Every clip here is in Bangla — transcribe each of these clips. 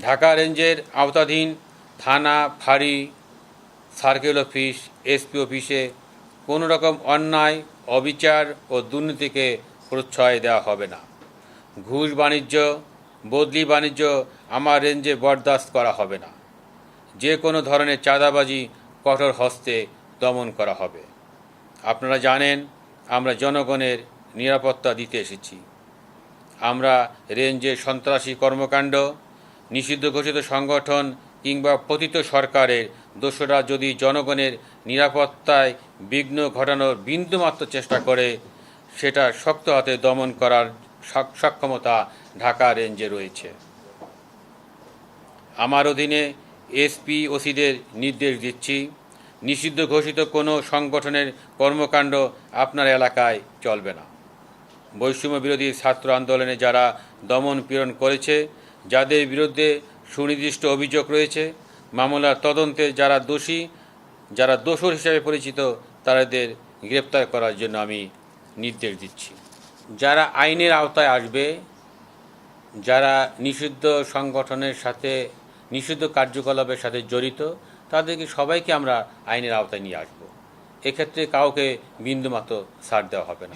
ঢাকা রেঞ্জের আওতাধীন থানা, ফাঁড়ি, সার্কেল অফিস, এসপি অফিসে কোনো রকম অন্যায়, অবিচার ও দুর্নীতিকে প্রশ্রয় দেওয়া হবে না। ঘুষ বাণিজ্য, বদলি বাণিজ্য আমার রেঞ্জে বরদাস্ত করা হবে না। যে কোনো ধরনের চাঁদাবাজি, কঠোর হস্তে দমন করা হবে। আপনারা জানেন, আমরা জনগণের নিরাপত্তা দিতে এসেছি। আমরা রেঞ্জে সন্ত্রাসী কর্মকাণ্ড নিষিদ্ধ ঘোষিত সংগঠন কিংবা পতিত সরকারের দোষরা যদি জনগণের নিরাপত্তায় বিঘ্ন ঘটানোর বিন্দুমাত্র চেষ্টা করে, সেটা শক্ত হাতে দমন করার সক্ষমতা ঢাকা রেঞ্জে রয়েছে। আমার অধীনে এসপি ওসিদের নির্দেশ দিচ্ছি, নিষিদ্ধ ঘোষিত কোনো সংগঠনের কর্মকাণ্ড আপনার এলাকায় চলবে না। বৈষম্য বিরোধী ছাত্র আন্দোলনে যারা দমন পীড়ন করেছে যাদের বিরুদ্ধে সুনির্দিষ্ট অভিযোগ রয়েছে মামলার তদন্তে যারা দোষী যারা দোষর হিসাবে পরিচিত তাদের গ্রেপ্তার করার জন্য আমি নির্দেশ দিচ্ছি। যারা আইনের আওতায় আসবে যারা নিষিদ্ধ সংগঠনের সাথে নিষিদ্ধ কার্যকলাপের সাথে জড়িত তাদেরকে সবাইকে আমরা আইনের আওতায় নিয়ে আসব। এক্ষেত্রে কাউকে বিন্দুমাত্র ছাড় দেওয়া হবে না।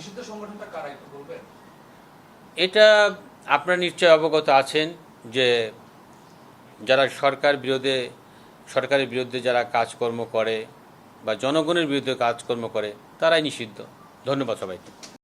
এটা আপনারা নিশ্চয় অবগত আছেন। যে যারা সরকার বিরোধে, সরকারের বিরুদ্ধে যারা কাজকর্ম করে বা জনগণের বিরুদ্ধে কাজকর্ম করে, তারাই নিষিদ্ধ। ধন্যবাদ সবাইকে।